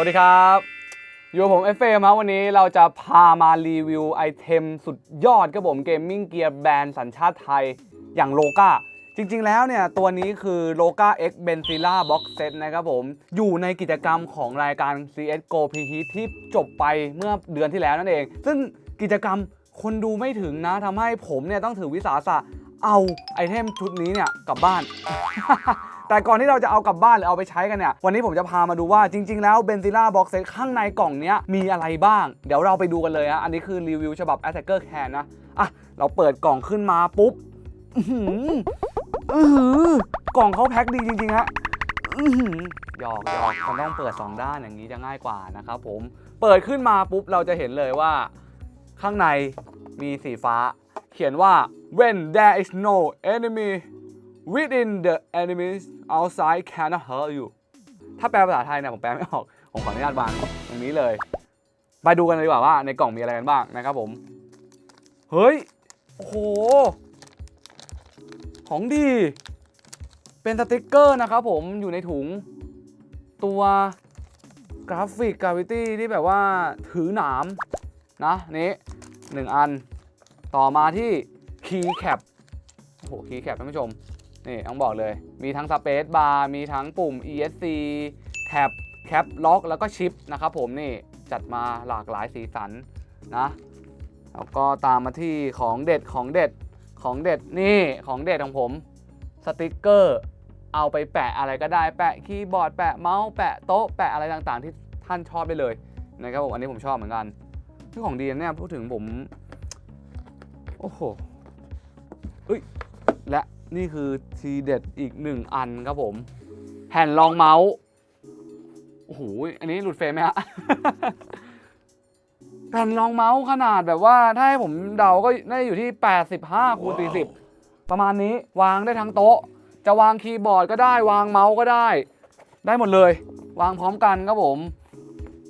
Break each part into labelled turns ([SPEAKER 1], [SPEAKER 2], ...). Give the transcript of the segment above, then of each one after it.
[SPEAKER 1] วัสดีครับอยู่กับผมเอฟเอมาวันนี้เราจะพามารีวิวไอเทมสุดยอดครับผมเกมมิ่งเกียร์แบรนด์สัญชาติไทยอย่างโลกาจริงๆ แล้วเนี่ย ตัวนี้คือ l o g a X Benzilla Box Set นะครับผม อยู่ในกิจกรรมของรายการ CSGO Preheat ที่จบไปเมื่อเดือนที่แล้วนั่นเอง ซึ่งกิจกรรมคนดูไม่ถึงนะทำให้ผมเนี่ย ต้องถือวิสาสะเอาไอเทมชุดนี้เนี่ย กลับบ้าน แต่ก่อนที่เราจะเอากลับบ้านหรือเอาไปใช้กันเนี่ย วันนี้ผมจะพามาดูว่าจริง ๆ แล้ว Benzilla Box Set ข้างในกล่องนี้มีอะไรบ้าง เดี๋ยวเราไปดูกันเลยฮะ อันนี้คือรีวิวฉบับ Attacker Can นะ อะ เราเปิดกล่องขึ้นมาปุ๊บอื้อหือ กล่องเขาแพ็คดีจริงๆฮะหยอกหยอกมันต้องเปิด 2 ด้านอย่างนี้จะง่ายกว่านะครับผม เปิดขึ้นมาปุ๊บเราจะเห็นเลยว่า ข้างในมีสีฟ้า เขียนว่า when there is no enemy within the enemies outside cannot hurt you ถ้าแปลภาษาไทยเนี่ยผมแปลไม่ออก ผมขออนุญาตวางตรงนี้เลย ไปดูกันเลยดีกว่าว่าในกล่องมีอะไรกันบ้างนะครับผม เฮ้ย โอ้โห ของดี เป็นสติกเกอร์นะครับผมอยู่ในถุง ตัวกราฟิกกราฟิตี้ที่แบบว่าถือหนามนะนี้หนึ่งอัน ต่อมาที่คีย์แคปโอ้โหคีย์แคปท่านผู้ชม นี่ต้องบอกเลย มีทั้งสเปซบาร์มีทั้งปุ่ม ESC แท็บแคปล็อกแล้วก็ชิปนะครับผมนี่จัดมาหลากหลายสีสันนะแล้วก็ตามมาที่ของเด็ดของเด็ดของเด็ดนี่ของเด็ดของผมสติกเกอร์เอาไปแปะอะไรก็ได้แปะคีย์บอร์ดแปะเมาส์แปะโต๊ะแปะอะไรต่างๆ ที่ท่านชอบได้เลยนะครับผมอันนี้ผมชอบเหมือนกันที่ของดีเนี่ยพูดถึงผม โอ้โหเอ้ยและ นี่คือทีเด็ดอีกหนึ่งอันครับผม แผ่นรองเมาส์โอ้โหอันนี้หลุดเฟรมไหมฮะแผ่นรองเมาส์ขนาดแบบว่าถ้าให้ผมเดาก็น่าจะอยู่ที่ 85คูณ40 ประมาณนี้วางได้ทั้งโต๊ะ จะวางคีย์บอร์ดก็ได้วางเมาส์ก็ได้ ได้หมดเลย วางพร้อมกันครับผม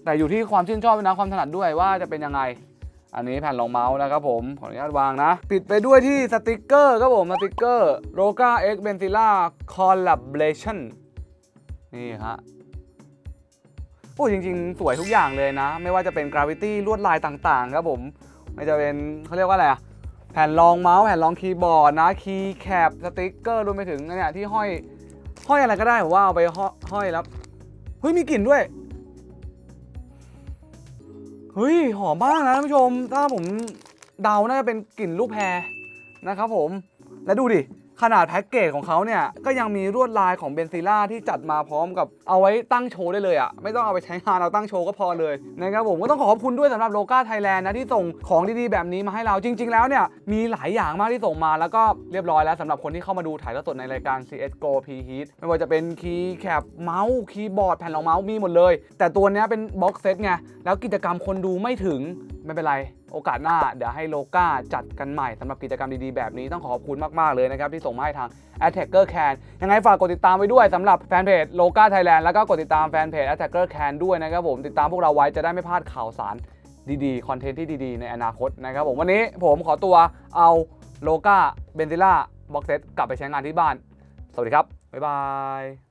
[SPEAKER 1] แต่อยู่ที่ความชื่นชอบนะความถนัดด้วยว่าจะเป็นยังไง อันนี้แผ่นรองเมาส์นะครับผม ขออนุญาตวางนะ ปิดไปด้วยที่สติกเกอร์ครับผม สติกเกอร์ r o g a X Benzilla Collaboration นี่ฮะโอ้จริง ๆ สวยทุกอย่างเลยนะ ไม่ว่าจะเป็น Gravity ลวดลายต่างๆ ครับผมไม่จะเป็นเขาเรียกว่าอะไรอะแผ่นรองเมาส์แผ่นรองคีย์บอร์ดนะคีย์แคปสติกเกอร์รวมไปถึงเนี่ยที่ห้อยห้อยอะไรก็ได้ผมว่าเอาไปห้อยห้อยแล้วเฮ้ยมีกลิ่นด้วย เฮ้ย หอมมากนะท่านผู้ชม ถ้าผมเดาน่าจะเป็นกลิ่นลูกแพรนะครับผม และดูดิ ขนาดแพ็กเกจของเขาเนี่ย ก็ยังมีลวดลายของเบนซิล่าที่จัดมาพร้อมกับเอาไว้ตั้งโชว์ได้เลยอะ่ะ ไม่ต้องเอาไปใช้งานเอาตั้งโชว์ก็พอเลยนะครับผมก็ต้องขอขอบคุณด้วยสำหรับโลกาไทยแลนด์นะที่ส่งของดีๆแบบนี้มาให้เราจริง ๆ แล้วเนี่ย มีหลายอย่างมากที่ส่งมาแล้วก็เรียบร้อยแล้วสำหรับคนที่เข้ามาดูถ่ายทอดสดในรายการ CSGO P Heat ไม่ว่าจะเป็นคีย์แคปเมาส์คีย์บอร์ดแผ่นรองเมาส์มีหมดเลย แต่ตัวเนี้ยเป็นบ็อกเซตไงแล้วกิจกรรมคนดูไม่ถึง ไม่เป็นไร โอกาสหน้าเดี๋ยวให้โลกาจัดกันใหม่สำหรับกิจกรรมดีๆ แบบนี้ต้องขอขอบคุณมาก ๆ เลยนะครับ ที่ส่งมาให้ทาง Attacker Can ยังไงฝากกดติดตามไว้ด้วยสำหรับแฟนเพจโลกาไทยแลนด์แล้วก็กดติดตามแฟนเพจ Attacker Can ด้วยนะครับผมติดตามพวกเราไว้จะได้ไม่พลาดข่าวสารดีๆคอนเทนต์ที่ดีๆ ในอนาคตนะครับผมวันนี้ผมขอตัวเอาโลกาเบนซิล่าบ็อกเซตกลับไปใช้งานที่บ้าน สวัสดีครับ บ๊ายบาย